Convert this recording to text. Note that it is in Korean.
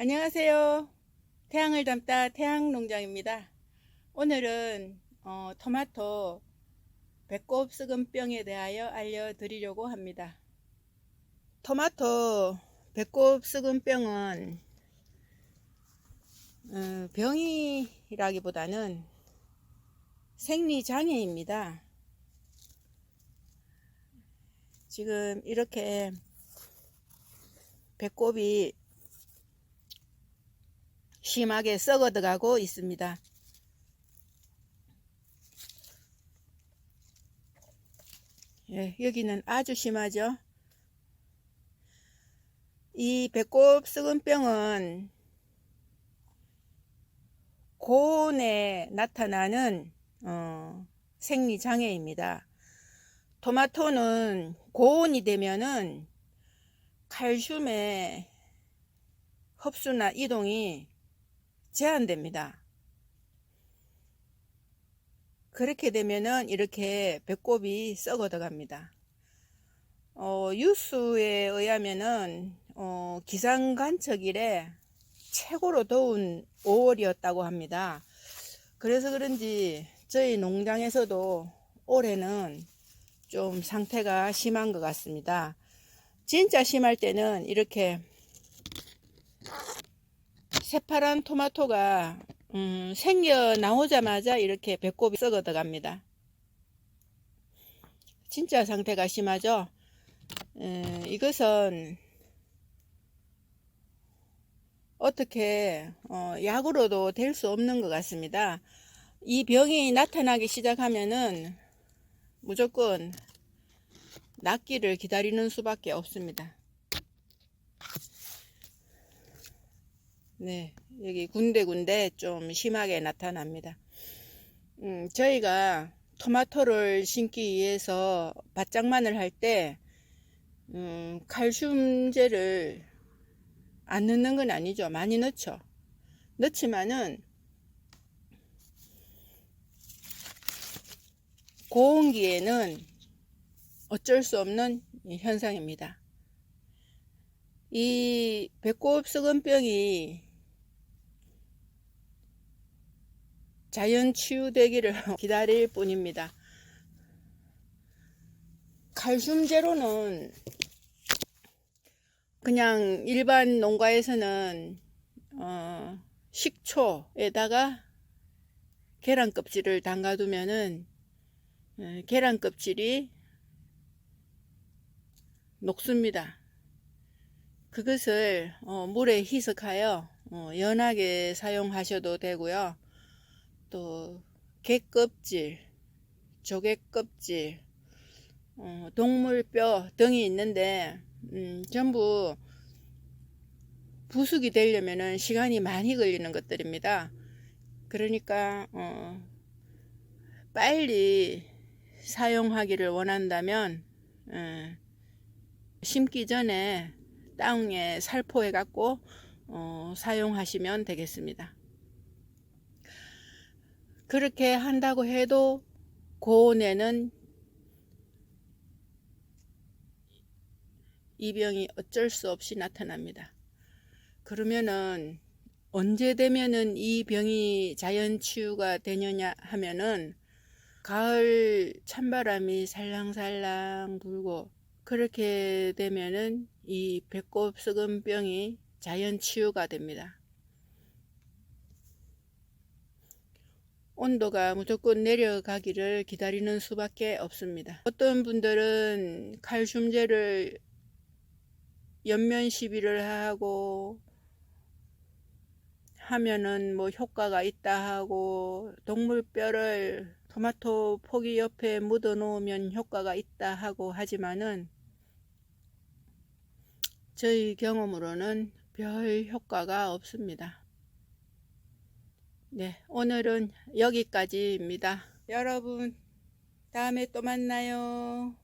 안녕하세요. 태양을 담다 태양농장입니다. 오늘은 어, 토마토 배꼽 썩은병에 대하여 알려드리려고 합니다. 토마토 배꼽 썩은병은 어, 병이라기보다는 생리장애입니다. 지금 이렇게 배꼽이 심하게 썩어 들어가고 있습니다. 예, 여기는 아주 심하죠. 이 배꼽 썩은병은 고온에 나타나는 어, 생리장애입니다. 토마토는 고온이 되면은 칼슘의 흡수나 이동이 제한됩니다. 그렇게 되면은 이렇게 배꼽이 썩어 들어갑니다. 어, 뉴스에 의하면은 어, 기상 관측일에 최고로 더운 5월이었다고 합니다. 그래서 그런지 저희 농장에서도 올해는 좀 상태가 심한 것 같습니다. 진짜 심할 때는 이렇게 새파란 토마토가 음, 생겨 나오자마자 이렇게 배꼽이 썩어 들어갑니다. 진짜 상태가 심하죠. 에, 이것은 어떻게 어, 약으로도 될 수 없는 것 같습니다. 이 병이 나타나기 시작하면은 무조건 낫기를 기다리는 수밖에 없습니다. 네, 여기 군데군데 좀 심하게 나타납니다. 음, 저희가 토마토를 심기 위해서 바짝만을 할 때, 음, 칼슘제를 안 넣는 건 아니죠. 많이 넣죠. 넣지만은, 고온기에는 어쩔 수 없는 현상입니다. 이 배꼽 썩은병이 자연 치유되기를 기다릴 뿐입니다. 칼슘 제로는 그냥 일반 농가에서는 어, 식초에다가 계란 껍질을 담가두면은 어, 계란 껍질이 녹습니다. 그것을 어, 물에 희석하여 어, 연하게 사용하셔도 되고요. 또 개껍질, 조개껍질, 어, 동물뼈 등이 있는데 음, 전부 부숙이 되려면 시간이 많이 걸리는 것들입니다. 그러니까 어, 빨리 사용하기를 원한다면 어, 심기 전에 땅에 살포해 갖고 어, 사용하시면 되겠습니다. 그렇게 한다고 해도 고온에는 이 병이 어쩔 수 없이 나타납니다. 그러면은 언제 되면은 이 병이 자연 치유가 되느냐 하면은 가을 찬바람이 살랑살랑 불고 그렇게 되면은 이 배꼽 썩은 병이 자연 치유가 됩니다. 온도가 무조건 내려가기를 기다리는 수밖에 없습니다. 어떤 분들은 칼슘제를 연면 시비를 하고 하면은 뭐 효과가 있다 하고 동물뼈를 토마토 포기 옆에 묻어 놓으면 효과가 있다 하고 하지만은 저희 경험으로는 별 효과가 없습니다. 네, 오늘은 여기까지입니다. 여러분, 다음에 또 만나요.